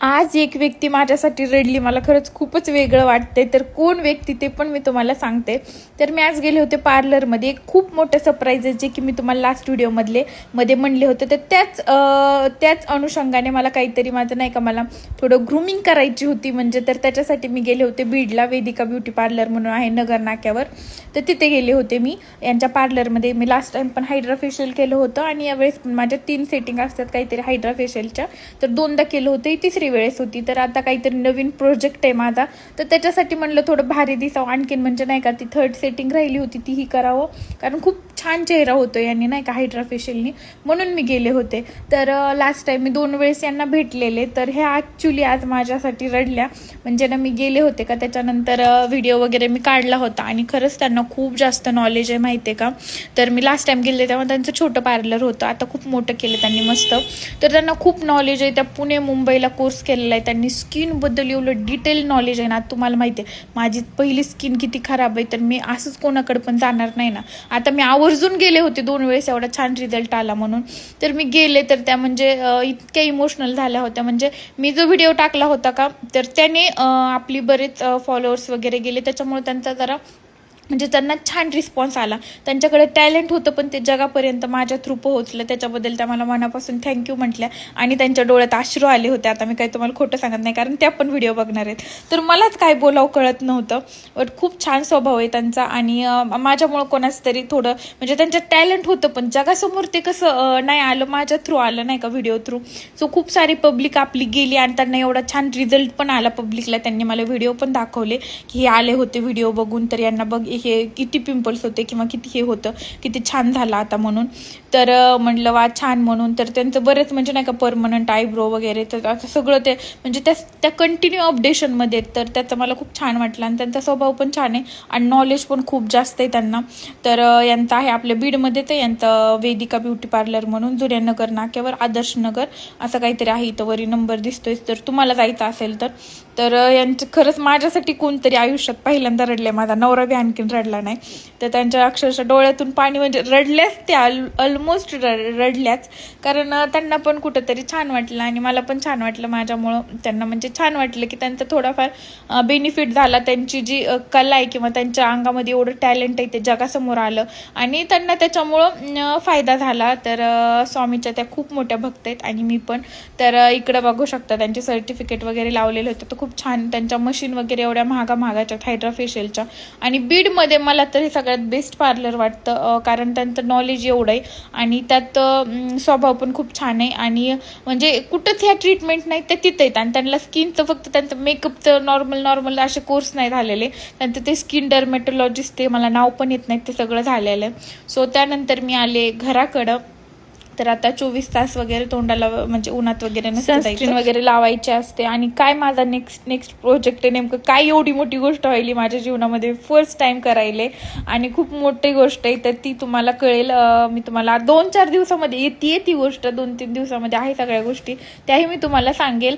आज एक व्यक्ती माझ्यासाठी रडली मला खरंच खूपच वेगळं वाटतंय. तर कोण व्यक्ती ते पण मी तुम्हाला सांगते. तर मी आज गेले होते पार्लरमध्ये. एक खूप मोठं सरप्राईज आहे जे की मी तुम्हाला लास्ट व्हिडिओमधले मध्ये म्हणले होते. तर त्याच त्याच अनुषंगाने मला काहीतरी माझं नाही का मला थोडं ग्रुमिंग करायची होती. म्हणजे तर त्याच्यासाठी मी गेले होते बीडला वेदिका ब्युटी पार्लर म्हणून आहे नगर नाक्यावर. तर तिथे गेले होते मी. यांच्या पार्लरमध्ये मी लास्ट टाइम पण हायड्रा फेशियल केलं होतं. आणि यावेळेस पण माझ्या तीन सेटिंग असतात काहीतरी हायड्रा फेशियलच्या तर दोनदा केलं होतं. तिसरी तिसरी वेळेस होती. तर आता काहीतरी नवीन प्रोजेक्ट आहे माझा. तर त्याच्यासाठी म्हणलं थोडं भारी दिसावं. आणखीन म्हणजे नाही का ती थर्ड सेटिंग राहिली होती तीही करावं. कारण खूप छान चेहरा होतो यांनी नाही का हायड्रा फेशियलनी म्हणून मी गेले होते. तर लास्ट टाईम मी दोन वेळेस यांना भेटलेले. तर हे ॲक्च्युली आज माझ्यासाठी रडल्या. म्हणजे ना मी गेले होते का त्याच्यानंतर व्हिडिओ वगैरे मी काढला होता. आणि खरंच त्यांना खूप जास्त नॉलेज आहे माहिती आहे का? तर मी लास्ट टाईम गेले तेव्हा त्यांचं छोटं पार्लर होतं. आता खूप मोठं केलं त्यांनी मस्त. तर त्यांना खूप नॉलेज आहे. त्या पुणे मुंबईला कोर्स केलेला आहे. त्यांनी स्किनबद्दल एवढं डिटेल नॉलेज आहे ना तुम्हाला माहिती आहे माझी पहिली स्किन किती खराब आहे तर मी असंच कोणाकडे पण जाणार नाही ना. आता मी आवर्जून गेले होते दोन वेळेस एवढा छान रिझल्ट आला म्हणून. तर मी गेले तर त्या म्हणजे इतक्या इमोशनल झाल्या होत्या. म्हणजे मी जो व्हिडिओ टाकला होता का तर त्याने आपली बरेच फॉलोअर्स वगैरे गेले. त्याच्यामुळे त्यांचा जरा म्हणजे त्यांना छान रिस्पॉन्स आला. त्यांच्याकडे टॅलेंट होतं पण ते जगापर्यंत माझ्या थ्रू पोहोचलं. त्याच्याबद्दल त्या मला मनापासून थँक्यू म्हटल्या. आणि त्यांच्या डोळ्यात अश्रू आले होते. आता मी काही तुम्हाला खोटं सांगत नाही कारण त्या पण व्हिडिओ बघणार आहेत. तर मलाच काय बोलावं कळत नव्हतं. बट खूप छान स्वभाव आहे त्यांचा. आणि माझ्यामुळं कोणाचं तरी थोडं म्हणजे त्यांचं टॅलेंट होतं पण जगासमोर ते कसं नाही आलं माझ्या थ्रू आलं नाही का व्हिडिओ थ्रू सो खूप सारी पब्लिक आपली गेली आणि त्यांना एवढा छान रिझल्ट पण आला पब्लिकला त्यांनी मला व्हिडिओ पण दाखवले की हे आले होते व्हिडिओ बघून. तर यांना बघ हे किती पिंपल्स होते किंवा किती हे होतं किती छान झालं आता म्हणून. तर म्हटलं वा छान म्हणून. तर त्यांचं बरेच म्हणजे नाही का परमनंट आयब्रो वगैरे तर आता सगळं ते म्हणजे त्या त्या कंटिन्यू अपडेशनमध्ये आहेत. तर त्याचं मला खूप छान वाटलं आणि त्यांचा स्वभाव पण छान आहे आणि नॉलेज पण खूप जास्त आहे त्यांना. तर यांचं आहे आपल्या बीडमध्ये तर यांचं वेदिका ब्युटी पार्लर म्हणून जुन्यानगर नाक्यावर आदर्श नगर असं काहीतरी आहे इथं वरी नंबर दिसतोय. तर तुम्हाला जायचं असेल तर. तर यांचं खरंच माझ्यासाठी कोणतरी आयुष्यात पहिल्यांदा रडले माझा नवरा बी आणखीन रडला नाही. तर त्यांच्या अक्षरशः डोळ्यातून पाणी म्हणजे रडल्याच त्या ऑलमोस्ट रडल्याच. कारण त्यांना पण कुठंतरी छान वाटलं आणि मला पण छान वाटलं माझ्यामुळं. त्यांना म्हणजे छान वाटलं की त्यांचा थोडाफार बेनिफिट झाला. त्यांची जी कला आहे किंवा त्यांच्या अंगामध्ये एवढं टॅलेंट आहे ते जगासमोर आलं. आणि त्यांना त्याच्यामुळं फायदा झाला. तर स्वामीच्या त्या खूप मोठ्या भक्त आहेत आणि मी पण. तर इकडं बघू शकता त्यांचे सर्टिफिकेट वगैरे लावलेले होते. तर खूप छान त्यांच्या मशीन वगैरे एवढ्या महागा महागाच्या हायड्रा फेशियलच्या आणि बीड मध्ये मला तर हे सगळ्यात बेस्ट पार्लर वाटतं कारण त्यांचं नॉलेज एवढं आहे आणि त्यात स्वभाव पण खूप छान आहे आणि म्हणजे कुठंच ह्या ट्रीटमेंट नाही त्या तिथे आहेत आणि त्यांना स्किनचं फक्त त्यांचं मेकअपचं नॉर्मल नॉर्मल असे कोर्स नाही झालेले. त्यांचं ते स्किन डर्मेटोलॉजिस्ट ते मला नाव पण येत नाही ते सगळं झालेलं आहे. सो त्यानंतर मी आले घराकडं. तर आता चोवीस तास वगैरे तोंडाला म्हणजे उन्हात वगैरे सनस्क्रीन वगैरे लावायचे असते. आणि काय माझा नेक्स्ट नेक्स्ट प्रोजेक्ट आहे नेमकं काय एवढी मोठी गोष्ट व्हायली माझ्या जीवनामध्ये? फर्स्ट टाइम करायले. आणि खूप मोठी गोष्ट आहे तर ती तुम्हाला कळेल. मी तुम्हाला दोन चार दिवसामध्ये येते ती गोष्ट दोन तीन दिवसामध्ये आहे सगळ्या गोष्टी. त्याही मी तुम्हाला सांगेल.